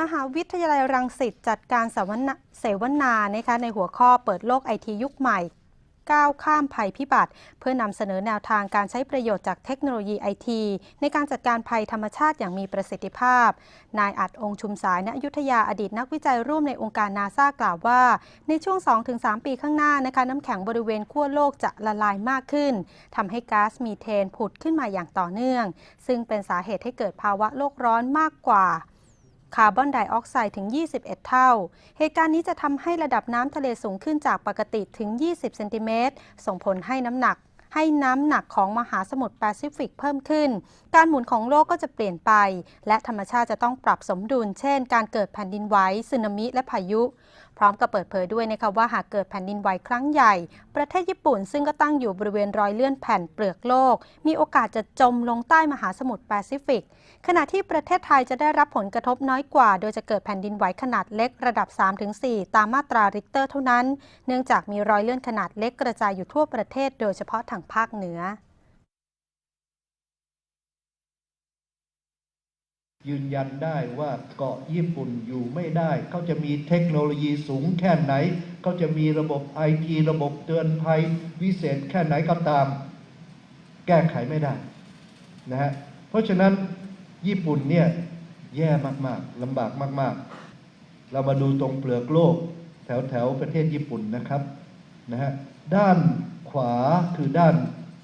มหาวิทยาลัยรังสิตจัดการเสวนาเสวนานะคะในหัวข้อเปิดโลกไอทียุคใหม่ก้าวข้ามภัยพิบัติ เพื่อนำเสนอแนวทางการใช้ประโยชน์จากเทคโนโลยีไอที ในการจัดการภัยธรรมชาติอย่างมีประสิทธิภาพ นายอัดองค์ชุมสายณอยุธยาอดีตนักวิจัยร่วมในองค์การนาซากล่าวว่า ในช่วง 2-3 ปีข้างหน้านะคะน้ำแข็งบริเวณขั้วโลกจะละลายมากขึ้นทำให้ก๊าซมีเทนผุดขึ้นมาอย่างต่อเนื่อง ซึ่งเป็นสาเหตุให้เกิดภาวะโลกร้อนมากกว่า คาร์บอนไดออกไซด์ถึง 21 เท่า เหตุการณ์นี้จะทำให้ระดับน้ำทะเลสูงขึ้นจากปกติถึง 20 เซนติเมตร ส่งผลให้น้ำหนักให้น้ำหนักของมหาสมุทรแปซิฟิกเพิ่มขึ้น การหมุนของโลกก็จะเปลี่ยนไป และธรรมชาติจะต้องปรับสมดุล เช่น การเกิดแผ่นดินไหวสึนามิ และพายุ พร้อมกับเปิดเผยด้วยนะคะว่าหากเกิดแผ่นดินไหวครั้งใหญ่ ประเทศญี่ปุ่นซึ่งก็ตั้งอยู่บริเวณรอยเลื่อนแผ่นเปลือกโลก มีโอกาสจะจมลงใต้มหาสมุทรแปซิฟิก ขณะที่ประเทศไทยจะได้รับผลกระทบน้อยกว่า โดยจะเกิดแผ่นดินไหวขนาดเล็กระดับ 3-4 ตามมาตราริกเตอร์เท่านั้น เนื่องจากมีรอยเลื่อนขนาดเล็กกระจายอยู่ทั่วประเทศ โดยเฉพาะทางภาคเหนือ ยืนยันได้ว่าเกาะญี่ปุ่นอยู่ไม่ได้ เขาจะมีเทคโนโลยีสูงแค่ไหน เขาจะมีระบบไอทีระบบเตือนภัย วิเศษแค่ไหนก็ตาม แก้ไขไม่ได้นะฮะเพราะฉะนั้นญี่ปุ่นเนี่ยแย่มากๆลำบากมาก ๆ เรามาดูตรงเปลือกโลก แถวแถวประเทศญี่ปุ่นนะครับนะฮะด้านขวาคือด้าน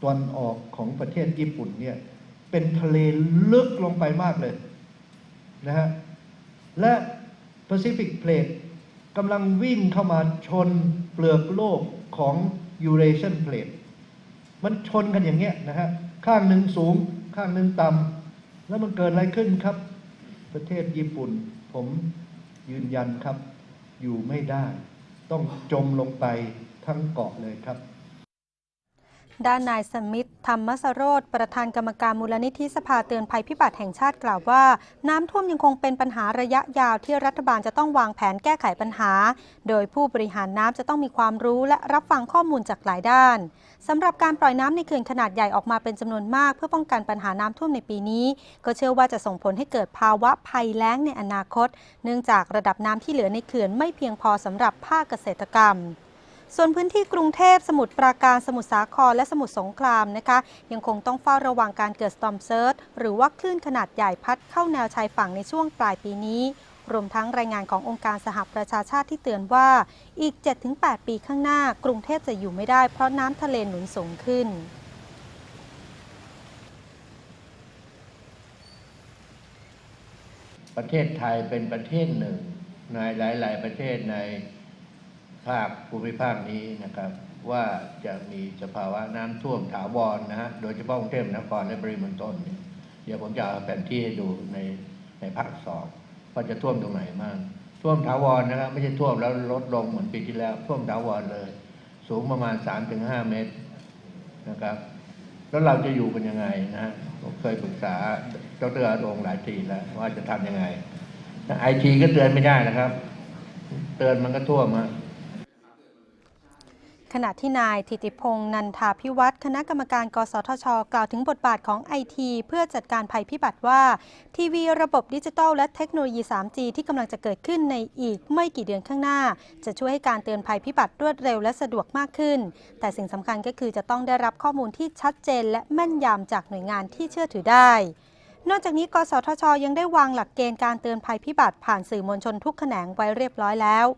ตะวันออกของประเทศญี่ปุ่นเนี่ยเป็นทะเลลึกลงไปมากเลย นะฮะและ Pacific Plate กำลังวิ่งเข้ามาชนเปลือกโลกของ Eurasian Plate มันชนกันอย่างเงี้ยนะฮะ ข้างหนึ่งสูง ข้างหนึ่งต่ำแล้วมันเกิดอะไรขึ้นครับ ประเทศญี่ปุ่น ผมยืนยันครับ อยู่ไม่ได้ ต้องจมลงไปทั้งเกาะเลยครับด้านนายสมิธ ธรรมสโรธประธานกรรมการมูลนิธิสภาเตือนภัยพิบัติแห่งชาติกล่าวว่า น้ำท่วมยังคงเป็นปัญหาระยะยาวที่รัฐบาลจะต้องวางแผนแก้ไขปัญหา โดยผู้บริหารน้ำจะต้องมีความรู้และรับฟังข้อมูลจากหลายด้านสำหรับการปล่อยน้ำในเขื่อนขนาดใหญ่ออกมาเป็นจำนวนมาก เพื่อป้องกันปัญหาน้ำท่วมในปีนี้ ก็เชื่อว่าจะส่งผลให้เกิดภาวะภัยแล้งในอนาคต เนื่องจากระดับน้ำที่เหลือในเขื่อนไม่เพียงพอสำหรับภาคเกษตรกรรม ส่วนพื้นที่กรุงเทพสมุทรปราการสมุทรสาครและสมุทรสงครามนะคะ ยังคงต้องเฝ้าระวังการเกิด storm surge หรือว่าคลื่นขนาดใหญ่พัดเข้าแนวชายฝั่งในช่วงปลายปีนี้ รวมทั้งรายงานขององค์การสหประชาชาติที่เตือนว่าอีก 7-8 ปีข้างหน้ากรุงเทพจะอยู่ไม่ได้เพราะน้ำทะเลหนุนสูงขึ้นประเทศไทยเป็นประเทศหนึ่งในหลาย ๆ ประเทศใน ภาคภูมิภาคนี้นะครับ ว่าจะมีสภาวะน้ำท่วมถาวรนะฮะโดยเฉพาะกรุงเทพมหานครและปริมณฑลเนี่ยเดี๋ยวผมจะเอาแผนที่ให้ดูในในภาคสองว่าจะท่วมตรงไหนบ้างท่วมถาวรนะครับ ไม่ใช่ท่วมแล้วลดลงเหมือนปีที่แล้ว ท่วมถาวรเลย สูงประมาณ 3-5 เมตรนะครับ แล้วเราจะอยู่กันยังไงนะฮะผมเคยปรึกษาดรอารงค์หลายทีแล้ว ว่าจะทำยังไงไอทีก็เตือนไม่ได้นะครับ เตือนมันก็ท่วมมา ขณะที่นายธิติพงษ์นันทาพิวัตรคณะกรรมการกสทช กล่าวถึงบทบาทของไอทีเพื่อจัดการภัยพิบัติว่า ทีวีระบบดิจิทัลและเทคโนโลยี 3G ที่กำลังจะเกิดขึ้นในอีกไม่กี่เดือนข้างหน้า จะช่วยให้การเตือนภัยพิบัติรวดเร็วและสะดวกมากขึ้น แต่สิ่งสำคัญก็คือจะต้องได้รับข้อมูลที่ชัดเจน และแม่นยำจากหน่วยงานที่เชื่อถือได้นอกจากนี้ กสทช ยังได้วางหลักเกณฑ์การเตือนภัยพิบัติผ่านสื่อมวลชนทุกแขนงไว้เรียบร้อยแล้ว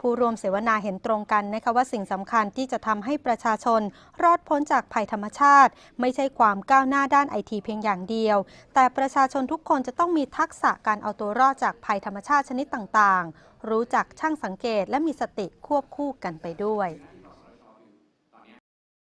ผู้รวมเสวนาเห็นตรงกันนะคะว่าสิ่งสำคัญที่จะทำให้ประชาชน รอดพ้นจากภัยธรรมชาติ ไม่ใช่ความก้าวหน้าด้านไอทีเพียงอย่างเดียว แต่ประชาชนทุกคนจะต้องมีทักษะการเอาตัวรอดจากภัยธรรมชาติชนิดต่างๆ รู้จักช่างสังเกตและมีสติควบคู่กันไปด้วย